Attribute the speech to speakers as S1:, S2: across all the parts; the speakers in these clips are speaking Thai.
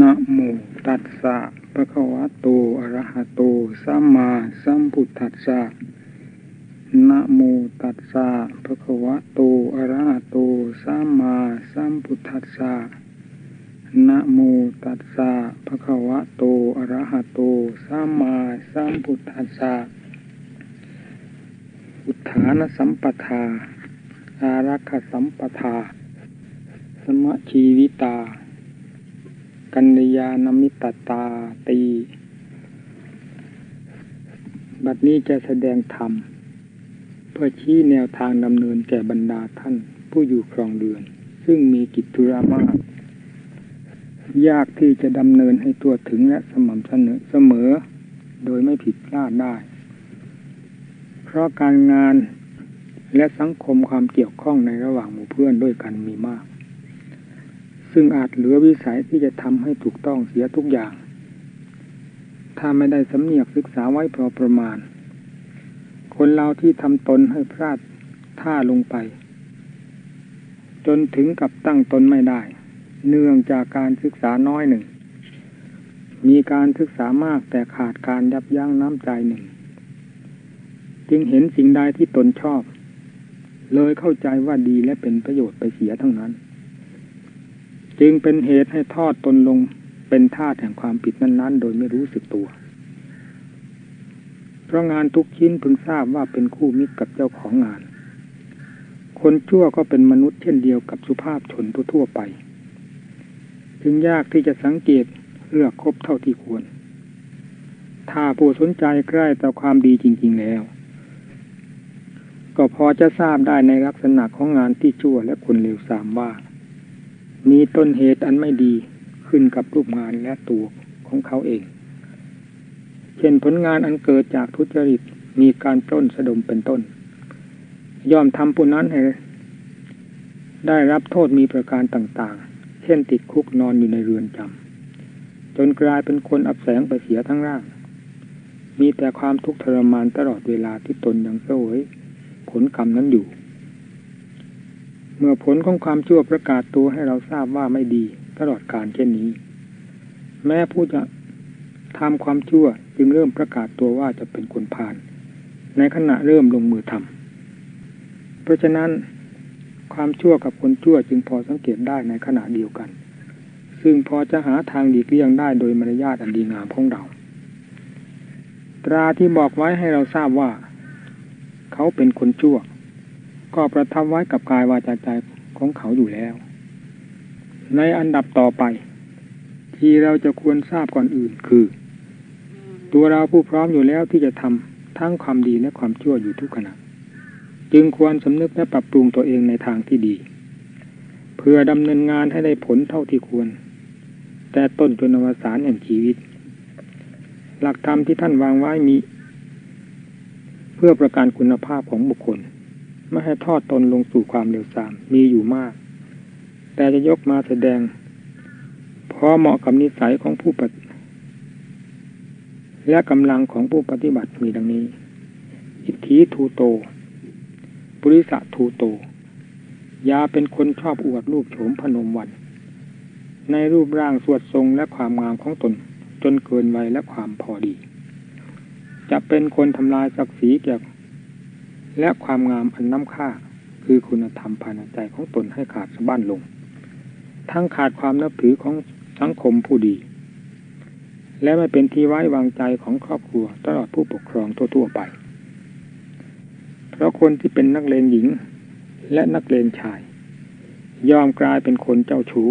S1: นะโมตัสสะภะคะวะโตอะระหะโตสัมมาสัมพุทธัสสะนะโมตัสสะภะคะวะโตอะระหะโตสัมมาสัมพุทธัสสะนะโมตัสสะภะคะวะโตอะระหะโตสัมมาสัมพุทธัสสะอุทานสัมปทาอารักขสัมปทา สมชีวิตา กัญญาณมิตตาตี บัดนี้จะแสดงธรรม เพื่อชี้แนวทางดำเนินแก่บรรดาท่าน ผู้อยู่ครองเรือน ซึ่งมีกิจธุระมาก ยากที่จะดำเนินให้ตัวถึงและสม่ำเสมอเสมอ โดยไม่ผิดพลาดได้ เพราะการงานและสังคมความเกี่ยวข้องในระหว่างหมู่เพื่อนด้วยกันมีมาก ซึ่งอาจเหลือวิสัยที่จะทำให้ถูกต้องเสียทุกอย่าง ถ้าไม่ได้สำเนียกศึกษาไว้พอประมาณ คนเราที่ทำตนให้พลาดท่าลงไป จนถึงกับตั้งตนไม่ได้ เนื่องจากการศึกษาน้อยหนึ่ง มีการศึกษามากแต่ขาดการยับยั้งน้ำใจหนึ่ง จึงเห็นสิ่งใดที่ตนชอบ เลยเข้าใจว่าดีและเป็นประโยชน์ไปเสียทั้งนั้น จึงเป็นเหตุให้ทอดตนลงเป็นท่าแห่งความผิดนั้น ๆ โดยไม่รู้สึกตัว เพราะงานทุกชิ้นพึงทราบว่าเป็นคู่มิตรกับเจ้าของงาน คนชั่วก็เป็นมนุษย์เช่นเดียวกับสุภาพชนทั่วๆไป จึงยากที่จะสังเกตเลือกคบเท่าที่ควร ถ้าผู้สนใจใกล้ต่อความดีจริง ๆแล้ว ก็พอจะทราบได้ในลักษณะของงานที่ชั่วและคนเลวทรามว่า มีต้นเหตุอันไม่ดีขึ้นกับรูปงานและตัวของเขาเอง เช่นผลงานอันเกิดจากทุจริตมีการปล้นสะดมเป็นต้นย่อมทำผู้นั้นให้ได้รับโทษมีประการต่างๆ เช่นติดคุกนอนอยู่ในเรือนจำจนกลายเป็นคนอับแสงไปเสียทั้งร่าง มีแต่ความทุกข์ทรมานตลอดเวลาที่ตนยังเสวยผลกรรมนั้นอยู่ เมื่อผลของความชั่วประกาศตัวให้เราทราบว่าไม่ดีตลอดการเช่นนี้ แม้ผู้จะทำความชั่วจึงเริ่มประกาศตัวว่าจะเป็นคนผ่าน ในขณะเริ่มลงมือทำเพราะฉะนั้นความชั่วกับคนชั่วจึงพอสังเกตได้ในขณะเดียวกัน ซึ่งพอจะหาทางดีเลี่ยงได้โดยมารยาทอันดีงามของเรา ตราที่บอกไว้ให้เราทราบว่า เขาเป็นคนชั่ว ก็ประทับไว้กับกายวาจาใจของเขาอยู่แล้ว ในอันดับต่อไป ที่เราจะควรทราบก่อนอื่นคือ ตัวเราผู้พร้อมอยู่แล้วที่จะทำทั้งความดีและความชั่วอยู่ทุกขณะจึงควรสำนึกและปรับปรุงตัวเองในทางที่ดี เพื่อดำเนินงานให้ได้ผลเท่าที่ควร แต่ต้นจนอวสานแห่งชีวิต หลักธรรมที่ท่านวางไว้มี เพื่อประกันคุณภาพของบุคคล ไม่ให้ทอดตนลงสู่ความเร็วทรามมีอยู่มาก แต่จะยกมาแสดงพอเหมาะกับนิสัยของผู้ปฏิและกำลังของผู้ปฏิบัติมีดังนี้ อิทธิทูโตปุริสะทูโต ยาเป็นคนชอบอวดรูปโฉมพนมวัน ในรูปร่างสวดทรงและความงามของตนจนเกินวัยและความพอดี จะเป็นคนทำลายศักดิ์ศรีเกี่ยว และความงามอันน้ำค่าคือคุณธรรมภายในใจของตนให้ขาดสะบั้นลง ทั้งขาดความนับถือของสังคมผู้ดี และไม่เป็นที่ไว้วางใจของครอบครัวตลอดผู้ปกครองทั่วๆไป เพราะคนที่เป็นนักเลงหญิงและนักเลงชาย ยอมกลายเป็นคนเจ้าชู้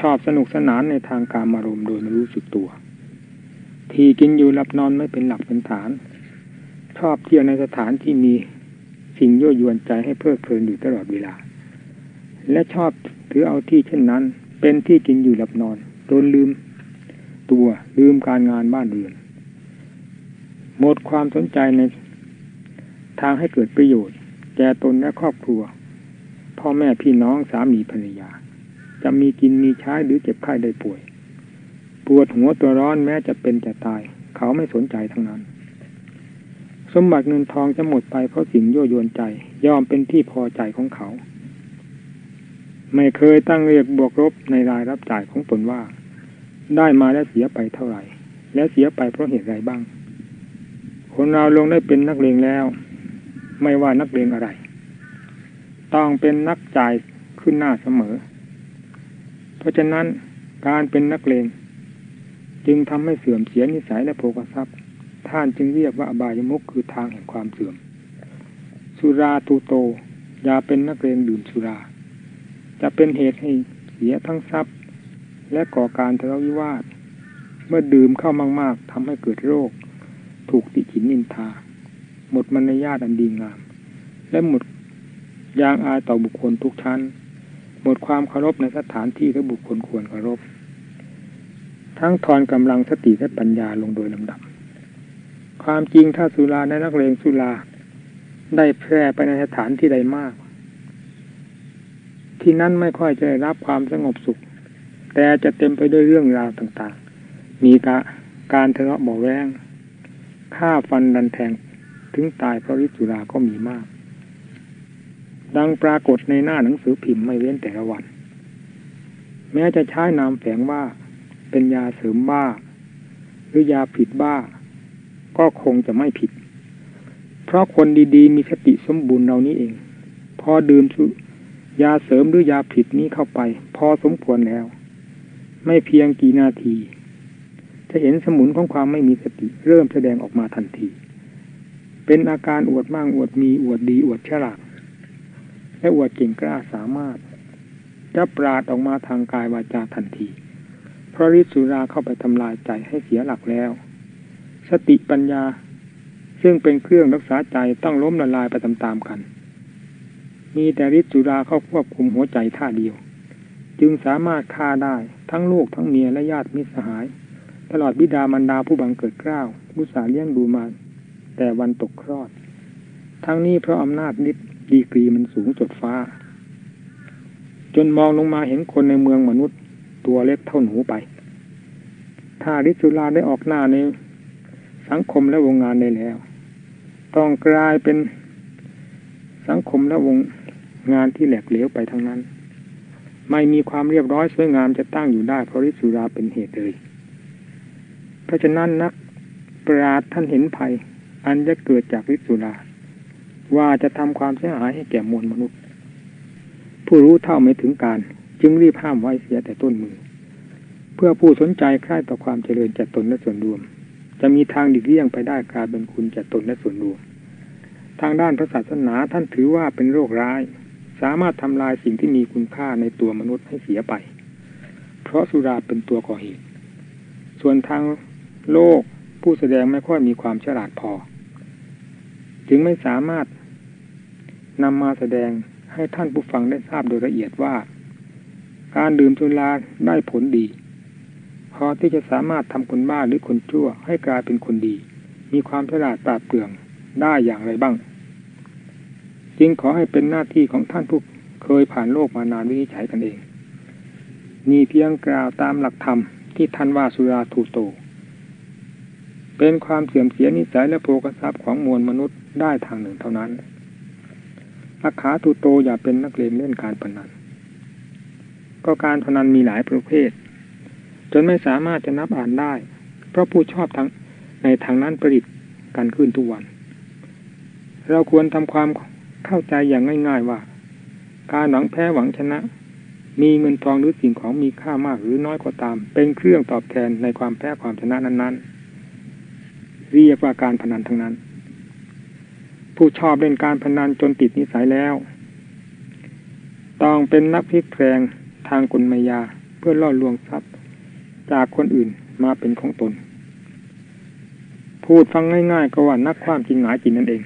S1: ชอบสนุกสนานในทางการมารมโดยไม่รู้สึกตัว ที่กินอยู่หลับนอนไม่เป็นหลักเป็นฐาน ชอบเที่ยวในสถานที่มีสิ่งยั่วยวนใจให้เพลิดเพลินอยู่ตลอดเวลา และชอบถือเอาที่เช่นนั้น เป็นที่กินอยู่หลับนอนโดนลืมตัวลืมการงานบ้านเรือนหมดความสนใจในทางให้เกิดประโยชน์ แก่ตนและครอบครัว พ่อแม่พี่น้องสามีภรรยา จะมีกินมีใช้หรือเจ็บไข้ได้ป่วย ปวดหัวตัวร้อนแม้จะเป็นจะตาย เขาไม่สนใจทั้งนั้น สมบัติเงินทองจะหมดไปเพราะสิ่งยั่วยวนใจย่อมเป็นที่พอใจของเขา ไม่เคยตั้งเรียกบวกลบในรายรับจ่ายของตนว่า ได้มาแล้วเสียไปเท่าไหร่ และเสียไปเพราะเหตุไรบ้าง คนเราลงได้เป็นนักเลงแล้ว ไม่ว่านักเลงอะไร ต้องเป็นนักจ่ายขึ้นหน้าเสมอ เพราะฉะนั้นการเป็นนักเลง จึงทำให้เสื่อมเสียนิสัยและโภคทรัพย์ ท่านจึงเรียกว่าอบายมุกคือทางแห่งความเสื่อม สุราตูโต อย่าเป็นนักเลงดื่มสุรา จะเป็นเหตุให้เสียทั้งทรัพย์ และก่อการทะเลาะวิวาท เมื่อดื่มเข้ามาก ๆทำให้เกิดโรค ถูกติฉินนินทา หมดมารยาทอันดีงาม และหมดยางอายต่อบุคคลทุกชั้น หมดความเคารพในสถานที่และบุคคลควรเคารพ ทั้งทอนกำลังสติและปัญญาลงโดยลำดับ ความจริงถ้าสุราในนักเลงสุราได้แพร่ไปในสถานที่ใดมาก ที่นั้นไม่ค่อยจะได้รับความสงบสุข แต่จะเต็มไปด้วยเรื่องราวต่างๆ มีกะการทะเลาะเบาแวงฆ่าฟันดันแทงถึงตายเพราะฤทธิ์สุราก็มีมาก ดังปรากฏในหน้าหนังสือพิมพ์ไม่เว้นแต่ละวัน แม้จะใช้นามแฝงว่าเป็นยาเสริมบ้า หรือยาผิดบ้า ก็คงจะไม่ผิด เพราะคนดีๆ มีสติสมบูรณ์เรานี้เอง พอดื่มยาเสริมหรือยาผิดนี้เข้าไป พอสมควรแล้ว ไม่เพียงกี่นาที จะเห็นสมุนของความไม่มีสติเริ่มแสดงออกมาทันที เป็นอาการอวดมั่งอวดมีอวดดีอวดฉลาดและอวดเก่งกล้าสามารถ จะปราดออกมาทางกายวาจาทันที เพราะฤทธิสุราเข้าไปทำลายใจให้เสียหลักแล้ว สติปัญญา ซึ่งเป็นเครื่องรักษาใจต้องล้มละลายไปตามๆกัน มีแต่ฤทธิสุราเข้าควบคุมหัวใจท่าเดียว จึงสามารถฆ่าได้ทั้งลูกทั้งเมียและญาติมิตรสหาย ตลอดบิดามารดาผู้บังเกิดเกล้าผู้สาเลี้ยงดูมา แต่วันตกคลอด ทั้งนี้เพราะอำนาจนิดดีกรีมันสูงจดฟ้า จนมองลงมาเห็นคนในเมืองมนุษย์ ตัวเล็กเท่าหนูไป ถ้าฤทธิสุราได้ออกหน้าใน สังคมและวงงานได้แล้ว ต้องกลายเป็นสังคมและวงงานที่แหลกเหลวไปทั้งนั้น ไม่มีความเรียบร้อยสวยงามจะตั้งอยู่ได้เพราะฤทธิสุราเป็นเหตุเลย เพราะฉะนั้นนักปราดท่านเห็นภัย อันจะเกิดจากฤทธิสุรา ว่าจะทำความเสียหายให้แก่มวลมนุษย์ ผู้รู้เท่าไม่ถึงการ จึงรีบห้ามไว้เสียแต่ต้นมือ เพื่อผู้สนใจใคร่ต่อความเจริญแก่ตนและส่วนรวม จะมีทางดิกเลี่ยงไปได้กลายเป็นคุณแก่ตนและส่วนรวมทางด้านพระศาสนาท่านถือว่าเป็นโรคร้าย สามารถทำลายสิ่งที่มีคุณค่าในตัวมนุษย์ให้เสียไป เพราะสุราเป็นตัวก่อเหตุ ส่วนทางโลกผู้แสดงไม่ค่อยมีความฉลาดพอ จึงไม่สามารถนำมาแสดงให้ท่านผู้ฟังได้ทราบโดยละเอียดว่า การดื่มสุราได้ผลดี พอที่จะสามารถทำคนบ้าหรือคนชั่วให้กลายเป็นคนดี มีความฉลาดปราดเปรื่องได้อย่างไรบ้าง จึงขอให้เป็นหน้าที่ของท่านผู้เคยผ่านโลกมานานวินิจฉัยกันเองมีเพียงกล่าวตามหลักธรรมที่ท่านว่าสุราทูโต เป็นความเสื่อมเสียนิสัยและโภกทรัพย์ของมวลมนุษย์ได้ทางหนึ่งเท่านั้นอาขาทูโตอย่าเป็นนักเลงเล่นการพนัน ก็การพนันมีหลายประเภท จนไม่สามารถจะนับอ่านได้ เพราะผู้ชอบทั้งในทางนั้นประดิษฐ์กันขึ้นทุกวัน เราควรทำความเข้าใจอย่างง่าย ๆว่า การหวังแพ้หวังชนะ มีเงินทองหรือสิ่งของมีค่ามากหรือน้อยก็าตาม เป็นเครื่องตอบแทนในความแพ้ความชนะนั้นๆ เรียกว่าการพนันทั้งนั้น ผู้ชอบเล่นการพนันจนติดนิสัยแล้ว ต้องเป็นนักพลิกแพลงทางกลมายาเพื่อล่อลวงทรัพย์ จากคนอื่นมาเป็นของตน พูดฟังง่ายๆก็ว่านักความจริงหงายจริงนั่นเอง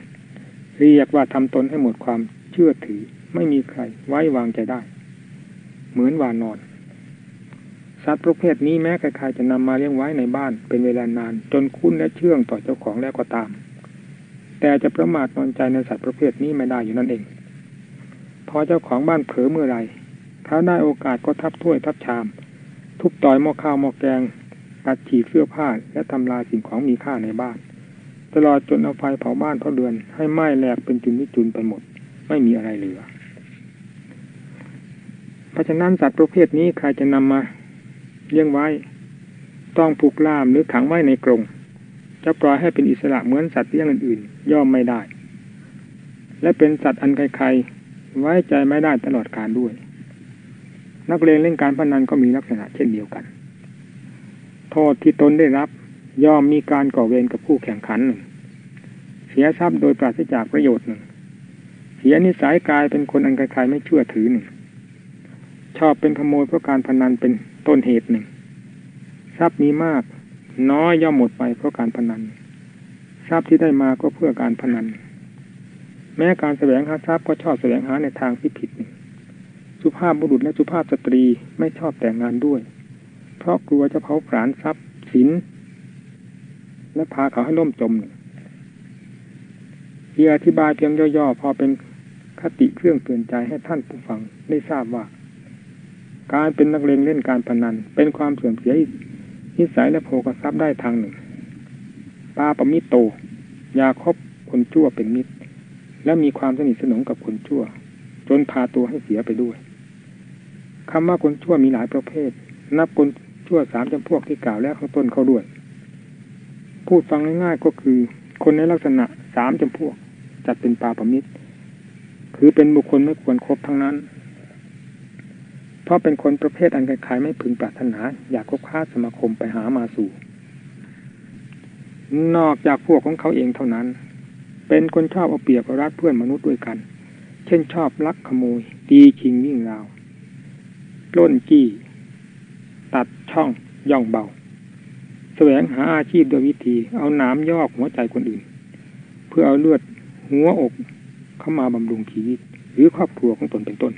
S1: เรียกว่าทำตนให้หมดความเชื่อถือไม่มีใครไว้วางใจได้ เหมือนว่านอน สัตว์ประเภทนี้แม้ใครๆจะนำมาเลี้ยงไว้ในบ้านเป็นเวลานาน จนคุ้นและเชื่องต่อเจ้าของแล้วก็ตาม แต่จะประมาทนอนใจในสัตว์ประเภทนี้ไม่ได้อยู่นั่นเอง พอเจ้าของบ้านเผลอเมื่อไรถ้าได้โอกาสก็ทับถ้วยทับชาม ทุบต่อยหม้อข้าวหม้อแกงกัดฉีกเสื้อผ้าและทำลายสิ่งของมีค่าในบ้าน ตลอดจนเอาไฟเผาบ้านเผาเรือน ให้ไหม้แหลกเป็นจุนนิจุนไปหมด ไม่มีอะไรเหลือ เพราะฉะนั้นสัตว์ประเภทนี้ใครจะนำมาเลี้ยงไว้ ต้องผูกล่ามหรือขังไว้ในกรงจะปล่อยให้เป็นอิสระเหมือนสัตว์เลี้ยงอื่นๆ ย่อมไม่ได้ และเป็นสัตว์อันใครๆไว้ใจไม่ได้ตลอดการด้วย นักเลงเล่นการพนันก็มีลักษณะเช่นเดียวกัน โทษที่ตนได้รับย่อมมีการก่อเวรกับผู้แข่งขันหนึ่ง เสียทรัพย์โดยปราศจากประโยชน์หนึ่ง เสียนิสัยกายเป็นคนอันใครๆไม่เชื่อถือหนึ่ง ชอบเป็นขโมยเพราะการพนันเป็นต้นเหตุหนึ่ง ทรัพย์มีมาก น้อยย่อมหมดไปเพราะการพนัน ทรัพย์ที่ได้มาก็เพื่อการพนัน แม้การแสวงหาทรัพย์ก็ชอบแสวงหาในทางที่ผิดหนึ่ง สุภาพบุรุษและสุภาพสตรีไม่ชอบแต่งงานด้วย เพราะกลัวจะเผาผลาญทรัพย์สิน และพาเขาให้ล่มจมหนึ่งที่อธิบายเพียงย่อๆ พอเป็นคติเครื่องเตือนใจให้ท่านผู้ฟังได้ทราบว่า การเป็นนักเลงเล่นการพนัน เป็นความเสื่อมเสียนิสัยและโภกทรัพย์ได้ทางหนึ่งปาปมิโต ยาคบคนชั่วเป็นมิตร และมีความสนิทสนมกับคนชั่ว จนพาตัวให้เสียไปด้วย คำว่าคนชั่วมีหลายประเภท นับคนชั่วสามจำพวกที่กล่าวแล้วข้างต้นเขาด้วย พูดฟังง่ายๆก็คือ คนในลักษณะสามจำพวก จัดเป็นปาปมิตร คือเป็นบุคคลไม่ควรครบทั้งนั้น เพราะเป็นคนประเภทอันใครๆไม่พึงปรารถนา อยากคบค้าสมาคมไปหามาสู่ นอกจากพวกของเขาเองเท่านั้น เป็นคนชอบเอาเปรียบเอารัดเพื่อนมนุษย์ด้วยกัน เช่นชอบลักขโมยตีชิงวิ่งราว ล้นจี้ ตัดช่องย่องเบา แสวงหาอาชีพโดยวิธี เอาน้ำยอกหัวใจคนอื่น เพื่อเอาเลือดหัวอกเข้ามาบำรุงชีวิต หรือครอบครัวของตนเป็นต้น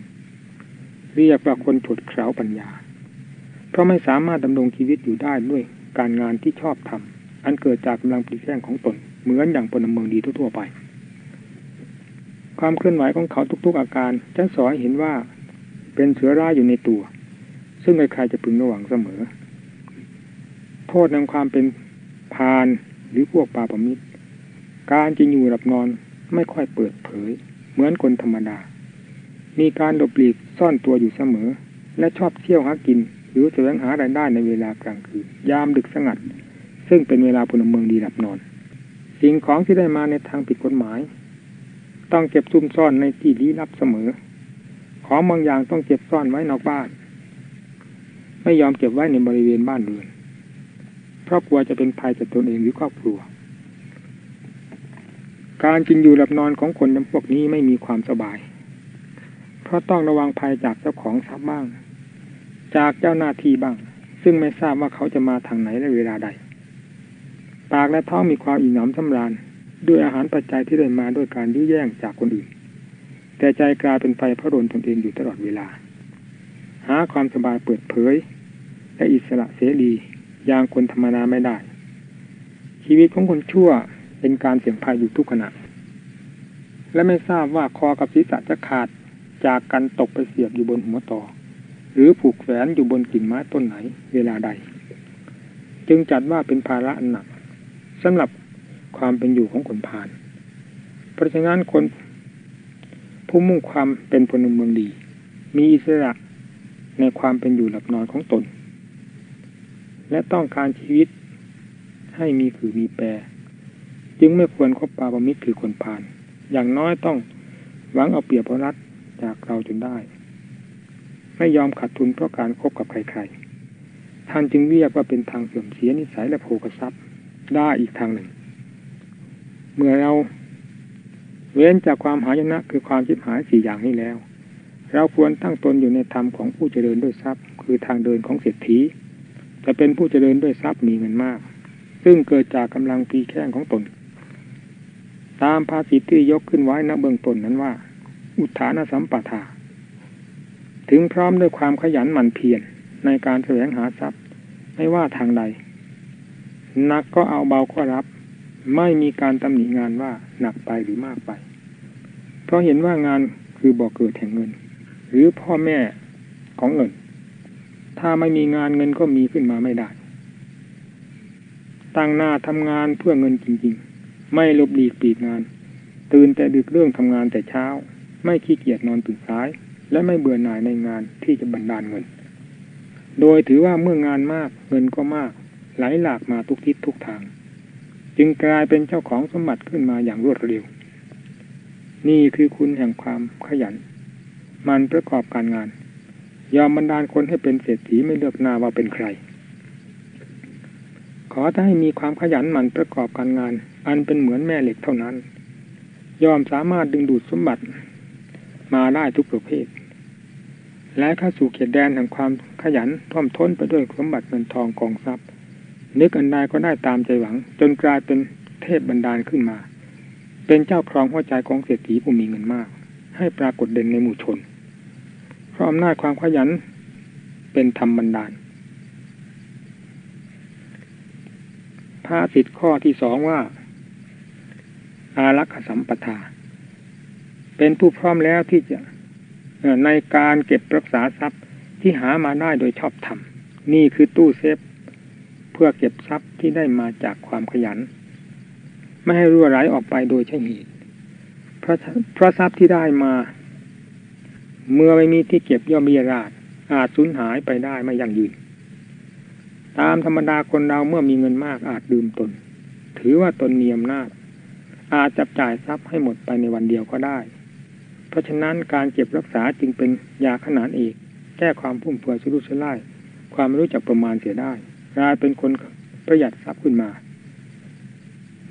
S1: เรียกว่าคนฉดเข่าปัญญา เพราะไม่สามารถดำรงชีวิตอยู่ได้ด้วยการงานที่ชอบทำอันเกิดจากกำลังปลีแข้งของตน เหมือนอย่างพลเมืองดีทั่วไป ความเคลื่อนไหวของเขาทุกๆอาการจะสอนเห็นว่า เป็นเสือร้ายอยู่ในตัว ซึ่งใครๆจะพึงระวังเสมอ โทษในความเป็นพานหรือพวกปาปมิตร การจะอยู่หลับนอนไม่ค่อยเปิดเผย เหมือนคนธรรมดา มีการหลบหลีกซ่อนตัวอยู่เสมอ และชอบเที่ยวหากิน หรือแสวงหารายได้ในเวลากลางคืนยามดึกสงัด ซึ่งเป็นเวลาพลเมืองดีหลับนอน สิ่งของที่ได้มาในทางผิดกฎหมาย ต้องเก็บซุ่มซ่อนในที่ลี้ลับเสมอ ของบางอย่างต้องเก็บซ่อนไว้นอกบ้าน ไม่ยอมเก็บไว้ในบริเวณบ้านเรือน เพราะกลัวจะเป็นภัยต่อตนเองหรือครอบครัว การกินอยู่หลับนอนของคนจำพวกนี้ไม่มีความสบาย เพราะต้องระวังภัยจากเจ้าของทรัพย์บ้าง จากเจ้าหน้าที่บ้าง ซึ่งไม่ทราบว่าเขาจะมาทางไหนและเวลาใด ปากและท้องมีความอิ่มหนำสำราญด้วยอาหารปัจจัยที่ได้มาด้วยการยื้อแย่งจากคนอื่น แต่ใจกลายเป็นไฟพระรนตนเองอยู่ตลอดเวลา หาความสบายเปิดเผย และอิสระเสรีอย่างคนธรรมดาไม่ได้ ชีวิตของคนชั่วเป็นการเสี่ยงภัยอยู่ทุกขณะ และไม่ทราบว่าคอกับศีรษะจะขาดจากกันตกไปเสียบอยู่บนหัวต่อ หรือผูกแขวนอยู่บนกิ่งไม้ต้นไหนเวลาใด จึงจัดว่าเป็นภาระอันหนักสำหรับความเป็นอยู่ของคนพาลเพราะฉะนั้นคน ผู้มุ่งความเป็นพลเมืองดี มีอิสระในความเป็นอยู่หลับนอนของตน และต้องการชีวิตให้มีคือมีแปร จึงไม่ควรคบปาปมิตรคือคนพาลอย่างน้อยต้องหวังเอาเปรียบเอารัดจากเราจนได้ ไม่ยอมขาดทุนเพราะการครบกับใครๆ ท่านจึงเรียกว่าเป็นทางเสื่อมเสียนิสัยและโภกทรัพย์ได้อีกทางหนึ่ง เมื่อเรา เว้นจากความหายนะคือความชิบหายสี่อย่างนี้แล้ว เราควรตั้งตนอยู่ในธรรมของผู้เจริญด้วยทรัพย์ คือทางเดินของเศรษฐีจะเป็นผู้เจริญด้วยทรัพย์มีเงินมาก ซึ่งเกิดจากกำลังปีแข้งของตน ตามภาษิตที่ยกขึ้นไว้ณเบื้องต้นนั้นว่า อุทานสัมปทา ถึงพร้อมด้วยความขยันหมั่นเพียรในการแสวงหาทรัพย์ ไม่ว่าทางใดหนักก็เอาเบาก็รับ ไม่มีการตำหนิงานว่าหนักไปหรือมากไป เพราะเห็นว่างานคือบ่อเกิดแห่งเงิน หรือพ่อแม่ของเงิน ถ้าไม่มีงานเงินก็มีขึ้นมาไม่ได้ ตั้งหน้าทำงานเพื่อเงินจริงๆ ไม่ลบหลีกปีกงาน ตื่นแต่ดึกเรื่องทำงานแต่เช้า ไม่ขี้เกียจนอนตื่นสาย และไม่เบื่อหน่ายในงานที่จะบรรดาลเงิน โดยถือว่าเมื่องานมากเงินก็มากไหลหลากมาทุกทิศทุกทาง จึงกลายเป็นเจ้าของสมบัติขึ้นมาอย่างรวดเร็ว นี่คือคุณแห่งความขยัน มันประกอบการงาน ยอมบรรดาลคนให้เป็นเศรษฐีไม่เลือกนาว่าเป็นใคร ขอถ้าให้มีความขยันหมั่นประกอบการงาน อันเป็นเหมือนแม่เหล็กเท่านั้น ยอมสามารถดึงดูดสมบัติมาได้ทุกประเภท และเข้าสู่เขตแดนแห่งความขยันท่อมท้นไปด้วยสมบัติเงินทองกองทรัพย์ นึกอันใดก็ได้ตามใจหวัง จนกลายเป็นเทพบรรดาลขึ้นมา เป็นเจ้าครองหัวใจของเศรษฐีผู้มีเงินมาก ให้ปรากฏเด่นในหมู่ชน เพราะอำนาจความขยันเป็นธรรมบรรดาลพระสิทธิ์ข้อที่สองว่า อารักขสัมปทา เป็นผู้พร้อมแล้วที่จะในการเก็บรักษาทรัพย์ที่หามาได้โดยชอบธรรม นี่คือตู้เซฟ พื่อเก็บทรัพย์ที่ได้มาจากความขยัน ไม่ให้รั่วไหลออกไปโดยใช่เหตุเพราะเพราะทรัพย์ที่ได้มา เมื่อไม่มีที่เก็บย่อมมีราดอาจสูญหายไปได้ไม่ยั่งยืน ตามธรรมดาคนเราเมื่อมีเงินมากอาจดื่มตน ถือว่าตนมีอำนาจ อาจจับจ่ายทรัพย์ให้หมดไปในวันเดียวก็ได้ เพราะฉะนั้นการเก็บรักษาจึงเป็นยาขนานเอก แก้ความพุ่มเฟือยสุรุ่ยสุร่ายความรู้จักประมาณเสียได้ กลายเป็นคนประหยัดทรัพย์ขึ้นมา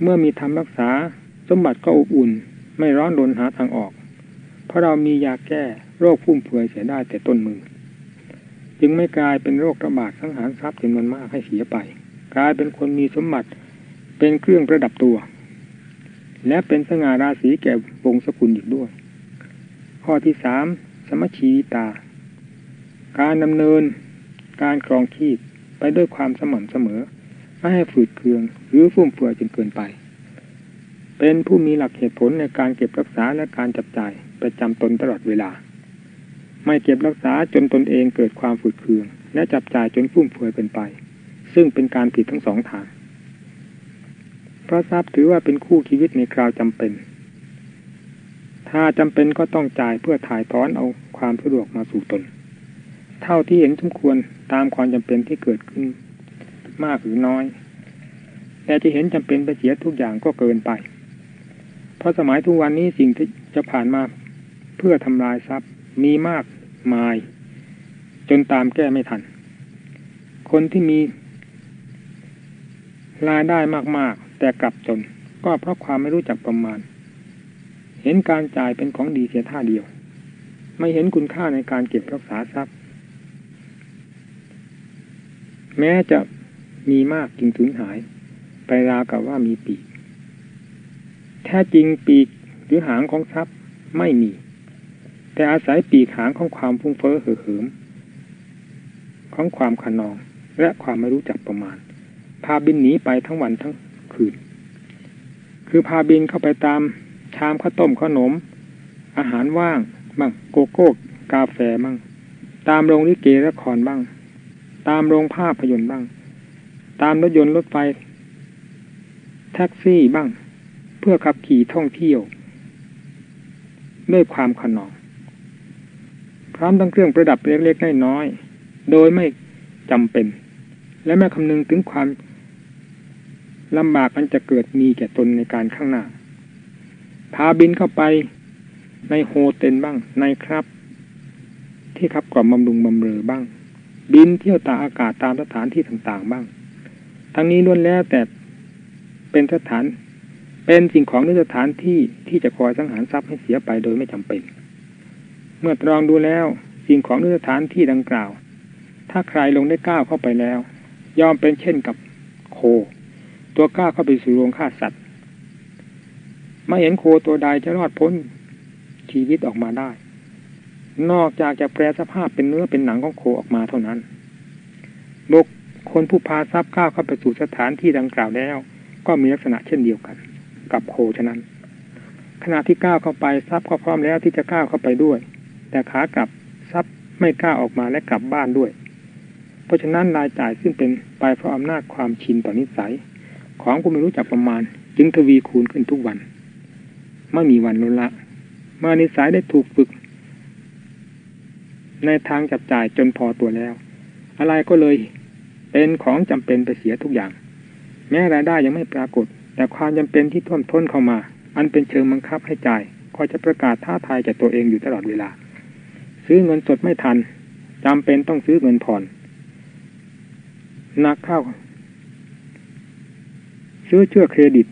S1: เมื่อมีทำรักษาสมบัติก็อบอุ่น ไม่ร้อนรนหาทางออก เพราะเรามียาแก้โรคพุ่มเฟือยเสียได้แต่ต้นมือ จึงไม่กลายเป็นโรคระบาดสังหารทรัพย์จำนวนมากให้เสียไป กลายเป็นคนมีสมบัติเป็นเครื่องประดับตัว และเป็นสง่าราศีแก่วงสกุลอีกด้วย ข้อที่สามสมชีตา การดำเนินการครองชีพ ไปด้วยความสม่ำเสมอ ไม่ให้ฝืดเคือง หรือฟุ่มเฟือยจนเกินไป เป็นผู้มีหลักเหตุผลในการเก็บรักษาและการจับจ่ายประจำตนตลอดเวลา ไม่เก็บรักษาจนตนเองเกิดความฝืดเคือง และจับจ่ายจนฟุ่มเฟือยเกินไป ซึ่งเป็นการผิดทั้งสองทางเพราะทรัพย์ถือว่าเป็นคู่ชีวิตในคราวจำเป็น ถ้าจำเป็นก็ต้องจ่ายเพื่อถ่ายถอนเอาความสะดวกมาสู่ตน เท่าที่เห็นสมควรตามความจำเป็นที่เกิดขึ้น มากหรือน้อย แต่จะเห็นจำเป็นไปเสียทุกอย่างก็เกินไป เพราะสมัยทุกวันนี้สิ่งที่จะผ่านมาเพื่อทำลายทรัพย์ มีมากมาย จนตามแก้ไม่ทัน คนที่มีรายได้มากๆ แต่กลับจนก็เพราะความไม่รู้จักประมาณ เห็นการจ่ายเป็นของดีเสียท่าเดียว ไม่เห็นคุณค่าในการเก็บรักษาทรัพย์ แม้จะมีมากจึงสูญหาย ไปราวกับว่ามีปีก แท้จริงปีกหรือหางของทรัพย์ไม่มี แต่อาศัยปีกหางของความฟุ้งเฟ้อเห่อเหิม ของความขนองและความไม่รู้จักประมาณ พาบินหนีไปทั้งวันทั้งคืน คือพาบินเข้าไปตามชามข้าวต้มขนม อาหารว่าง บ้างโกโก้กาแฟบ้างตามโรงลิเกละครบ้าง ตามโรงภาพยนตร์บ้าง ตามรถยนต์รถไฟ แท็กซี่บ้าง เพื่อขับขี่ท่องเที่ยว ด้วยความขนอง พร้อมทั้งเครื่องประดับเล็กๆน้อยๆโดยไม่จำเป็น และไม่คำนึงถึงความลำบากอันจะเกิดมีแก่ตนในการข้างหน้า พาบินเข้าไปในโฮเทลบ้างในครับ ที่ขับกล่อมบำรุงบำเรอบ้าง บินเที่ยวตาอากาศตามสถานที่ต่างๆบ้าง ทั้งนี้ล้วนแล้วแต่เป็นสถาน เป็นสิ่งของในสถานที่ที่จะคอยสังหารทรัพย์ให้เสียไปโดยไม่จำเป็น เมื่อตรองดูแล้วสิ่งของในสถานที่ดังกล่าว ถ้าใครลงได้ก้าวเข้าไปแล้ว ยอมเป็นเช่นกับโค ตัวก้าวเข้าไปสู่โรงฆ่าสัตว์ไม่เห็นโคตัวใดจะรอดพ้นชีวิตออกมาได้ นอกจากจะแปลสภาพเป็นเนื้อเป็นหนังของโคออกมาเท่านั้นบุคคนผู้พาทรัพย์ก้าวเข้าไปสู่สถานที่ดังกล่าวแล้ว ก็มีลักษณะเช่นเดียวกัน กับโคฉะนั้น ขณะที่ก้าวเข้าไปทรัพย์ก็พร้อมแล้วที่จะก้าวเข้าไปด้วย แต่ขากลับทรัพย์ไม่กล้าออกมาและกลับบ้านด้วย เพราะฉะนั้นรายจ่ายซึ่งเป็นไปเพราะอำนาจความชินต่อนิสัย ของผู้ไม่รู้จักประมาณ จึงทวีคูณขึ้นทุกวัน ไม่มีวันลดละเมื่อนิสัยได้ถูกฝึก ในทางจับจ่ายจนพอตัวแล้ว อะไรก็เลยเป็นของจำเป็นไปเสียทุกอย่าง แม้รายได้ยังไม่ปรากฏ แต่ความจำเป็นที่ท่วมท้นเข้ามา อันเป็นเชิงบังคับให้จ่ายก็จะประกาศท้าทายแก่ตัวเองอยู่ตลอดเวลา ซื้อเงินสดไม่ทันจำเป็นต้องซื้อเงินผ่อนนักเข้า ซื้อเชื่อเครดิต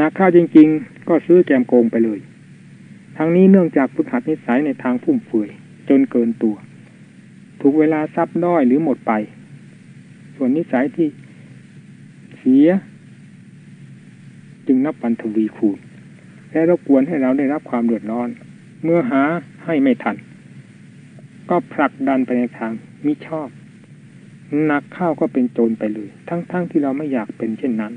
S1: นักเข้าจริง ๆ ก็ซื้อแกมโกงไปเลย ทั้งนี้เนื่องจากฝึกหัดนิสัยในทางฟุ่มเฟือยจนเกินตัว ถูกเวลาซับด้อยหรือหมดไป ส่วนนิสัยที่เสีย จึงนับปันทวีคูณและรบกวนให้เราได้รับความเดือดร้อน เมื่อหาให้ไม่ทัน ก็ผลักดันไปในทางมิชอบหนักเข้าก็เป็นโจรไปเลย ทั้งๆทที่เราไม่อยากเป็นเช่นนั้น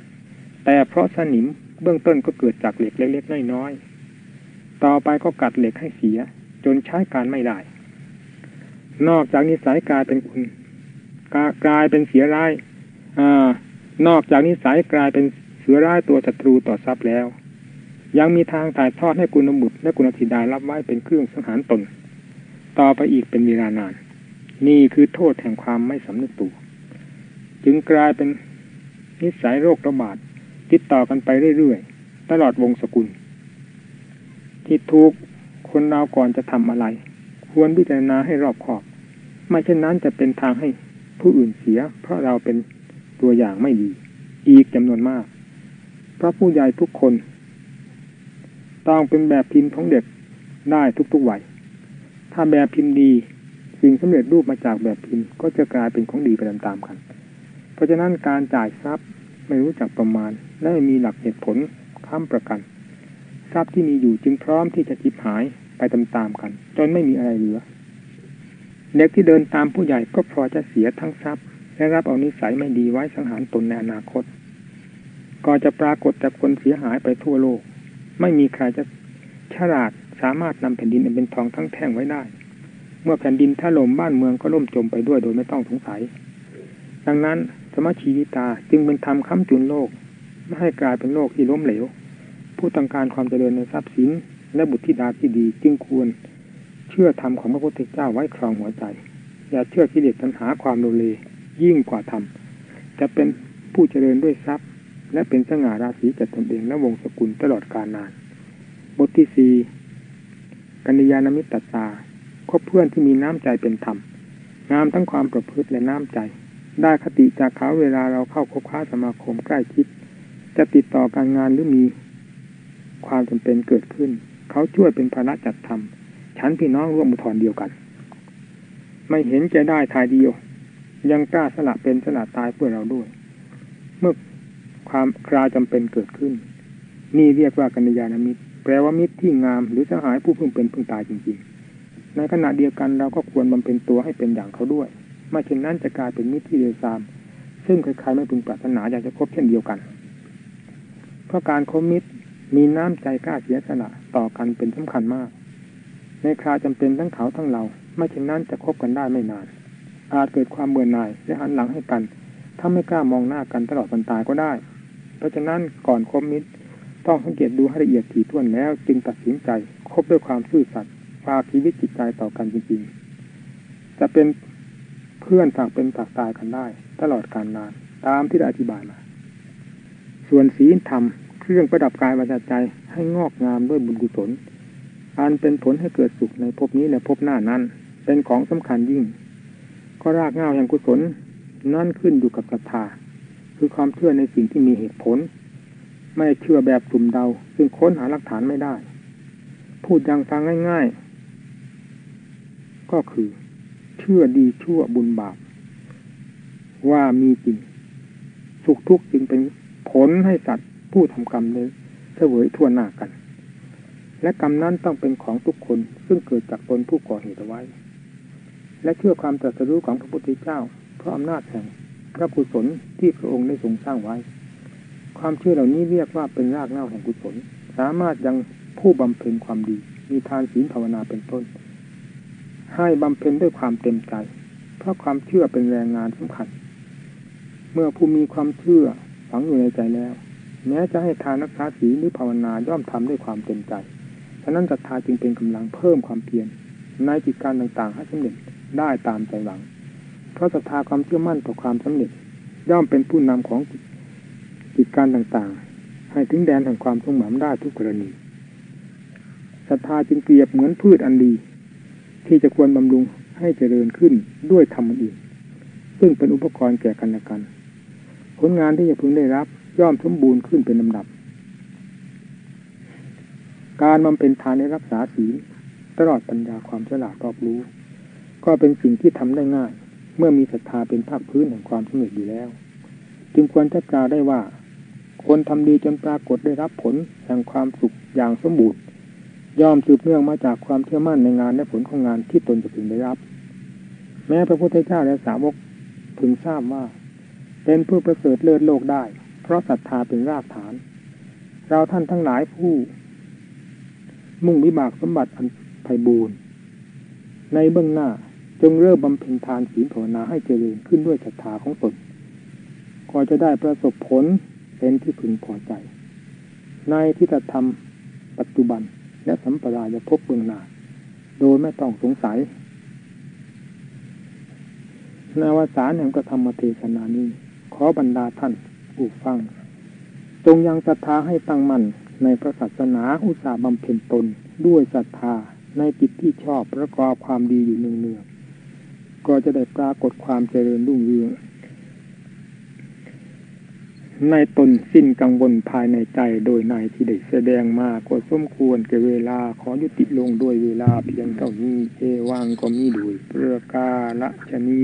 S1: แต่เพราะสนิมเบื้องต้นก็เกิดจากเหล็กเล็กๆน้อยๆ ต่อไปก็กัดเหล็กให้เสีย จนใช้การไม่ได้ นอกจากนิสัยกลายเป็นคุณกลายเป็นเสียร้ายอนอกจากนิสัยกลายเป็นเสือร้ายตัวศัตรูต่อทรัพย์แล้ว ยังมีทางถ่ายทอดให้กุณบุตรและกุณธิดารับไว้เป็นเครื่องสังหารตน ต่อไปอีกเป็นเวลานาน นี่คือโทษแห่งความไม่สำนึกตัวจึงกลายเป็นนิสัยโรคระบาดติดต่อกันไปเรื่อยๆ ตลอดวงสกุล ที่ทุกคนเราก่อนจะทำอะไร ควรพิจารณาให้รอบคอบ ไม่เช่นนั้นจะเป็นทางให้ผู้อื่นเสีย เพราะเราเป็นตัวอย่างไม่ดี อีกจำนวนมาก เพราะผู้ใหญ่ทุกคน ต้องเป็นแบบพิมพ์ของเด็กได้ทุกๆวัยถ้าแบบพิมพ์ดีสิ่งสำเร็จรูปมาจากแบบพิมพ์ก็จะกลายเป็นของดีไปตามๆกัน เพราะฉะนั้นการจ่ายทรัพย์ไม่รู้จักประมาณ และไม่มีหลักเหตุผลค้ำประกัน ทรัพย์ที่มีอยู่จึงพร้อมที่จะจิบหายไปตามๆกัน จนไม่มีอะไรเหลือ เด็กที่เดินตามผู้ใหญ่ก็พอจะเสียทั้งทรัพย์ และรับเอานิสัยไม่ดีไว้สังหารตนในอนาคต ก็จะปรากฏแต่คนเสียหายไปทั่วโลก ไม่มีใครจะฉลาดสามารถนำแผ่นดินเป็นทองทั้งแท่งไว้ได้ เมื่อแผ่นดินถล่มบ้านเมืองก็ล่มจมไปด้วยโดยไม่ต้องสงสัย ดังนั้นสมาชีวิตาจึงเป็นธรรมค้ำจุนโลก ไม่ให้กลายเป็นโลกที่ล้มเหลว ผู้ต้องการความเจริญในทรัพย์สิน และบุตรธิดาที่ดีจึงควรเชื่อธรรมของพระพุทธเจ้าไว้ครองหัวใจ อย่าเชื่อกิเลสตัณหาความโลเลยิ่งกว่าธรรมจะเป็นผู้เจริญด้วยทรัพย์ และเป็นสง่าราศีแก่ตนเองและวงศกุลตลอดกาลนาน บทที่สี่กัญญาณมิตรตาคบเพื่อนที่มีน้ำใจเป็นธรรมงามทั้งความประพฤติและน้ำใจ ได้คติจากเขาเวลาเราเข้าคบค้าสมาคมใกล้ชิด จะติดต่อการงานหรือมี ความจำเป็นเกิดขึ้น เขาช่วยเป็นภาระจัดทำฉันพี่น้องร่วมมุทรเดียวกัน ไม่เห็นจะได้ทายเดียว ยังกล้าสละเป็นสละตายเพื่อเราด้วย เมื่อความคราจำเป็นเกิดขึ้น นี่เรียกว่ากัญญาณมิตร แปลว่ามิตรที่งามหรือสหายผู้เพิ่งเป็นเพิ่งตายจริงๆ ในขณะเดียวกันเราก็ควรบำเพ็ญตัวให้เป็นอย่างเขาด้วยไม่เช่นนั้นจะกลายเป็นมิตรที่เลวทราม ซึ่งใครๆไม่พึงปรารถนาอยากจะคบเช่นเดียวกัน เพราะการคบมิตร มีน้ำใจกล้าเสียสละต่อกันเป็นสำคัญมาก ในคราจำเป็นทั้งเขาทั้งเรา ไม่เช่นนั้นจะคบกันได้ไม่นาน อาจเกิดความเบื่อหน่ายและหันหลังให้กัน ถ้าไม่กล้ามองหน้ากันตลอดวันตายก็ได้ เพราะฉะนั้นก่อนคบมิตร ต้องสังเกตดูให้ละเอียดถี่ถ้วนแล้ว จึงตัดสินใจคบด้วยความซื่อสัตย์ฝากชีวิตจิตใจต่อกันจริงๆ จะเป็นเพื่อนฝากเป็นฝากตายกันได้ ตลอดการนานตามที่ได้อธิบายมา ส่วนศีลธรรม เครื่องประดับกายวาจาใจให้งอกงามด้วยบุญกุศล อันเป็นผลให้เกิดสุขในภพนี้และภพหน้านั้น เป็นของสำคัญยิ่ง ก็รากเหง้าแห่งกุศลนั่นขึ้นอยู่กับศรัทธา คือความเชื่อในสิ่งที่มีเหตุผล ไม่เชื่อแบบกลุ่มเดา ซึ่งค้นหาหลักฐานไม่ได้ พูดอย่างฟังง่าย ๆ ก็คือ เชื่อดีชั่วบุญบาป ว่ามีจริงสุขทุกข์จึงเป็นผลให้สัตว์ ผู้ทำกรรมเลยเสวยทั่วหน้ากัน และกรรมนั้นต้องเป็นของทุกคนซึ่งเกิดจากตนผู้ก่อเหตุไว้ และเชื่อความตรัสรู้ของพระพุทธเจ้า เพราะอำนาจแห่งพระกุศลที่พระองค์ได้ทรงสร้างไว้ ความเชื่อเหล่านี้เรียกว่าเป็นรากเหง้าแห่งกุศล สามารถยังผู้บำเพ็ญความดี มีทานศีลภาวนาเป็นต้น ให้บำเพ็ญด้วยความเต็มใจ เพราะความเชื่อเป็นแรงงานสำคัญ เมื่อผู้มีความเชื่อฝังอยู่ในใจแล้ว แม้จะให้ทานนักษาศีลหรือภาวนาย่อมทำด้วยความเต็มใจ ฉะนั้นศรัทธาจึงเป็นกำลังเพิ่มความเพียรในกิจการต่างๆให้สำเร็จได้ตามใจหวัง เพราะศรัทธาความเชื่อมั่นต่อความสำเร็จ ย่อมเป็นผู้นำของกิจการต่างๆ ให้ถึงแดนแห่งความสงหมามได้ทุกกรณีศรัทธาจึงเปรียบเหมือนพืชอันดี ที่จะควรบำรุงให้เจริญขึ้นด้วยธรรมอีกซึ่งเป็นอุปกรณ์แก่กันและกัน ผลงานที่จะพึงได้รับ ย่อมสมบูรณ์ขึ้นเป็นลำดับ การบำเพ็ญทานในรักษาศีลตลอดปัญญาความฉลาดรอบรู้ ก็เป็นสิ่งที่ทำได้ง่าย เมื่อมีศรัทธาเป็นภาคพื้นแห่งความสำเร็จอยู่แล้ว จึงควรจะกล่าวได้ว่า คนทำดีจนปรากฏได้รับผลแห่งความสุขอย่างสมบูรณ์ย่อมสืบเนื่องมาจากความเชื่อมั่นในงานและผลของงานที่ตนจะพึงได้รับ แม้พระพุทธเจ้าและสาวกพึงทราบว่า เป็นผู้ประเสริฐเลิศโลกได้ ราะศรัทธาเป็นรากฐาน เราท่านทั้งหลายผู้ มุ่งวิบากสมบัติอันไพบูรณ์ในเบื้องหน้าจงเริ่มบำเพ็ญทานศีลภาวนาให้เจริญขึ้นด้วยศรัทธาของตนก็จะได้ประสบผลเป็นที่พึงพอใจ ในทิฏฐธรรมปัจจุบันและสัมปรายภพเบื้องหน้า โดยไม่ต้องสงสัยในวสารแห่งกระธรรมเทศนานี้ ขอบรรดาท่าน ผู้ฟัง จงยังศรัทธาให้ตั้งมั่นในพระศาสนาอุตสาบำเพ็ญตนด้วยศรัทธาในจิตที่ชอบประกอบความดีอยู่เนืองๆก็จะได้ปรากฏความเจริญรุ่งเรืองในตนสิ้นกังวลภายในใจโดยในที่ได้แสดงมาก็สมควรแก่เวลาขอยุติลงด้วยเวลาเพียงเท่านี้เอวังก็มีด้วยเพื่อกาละชนี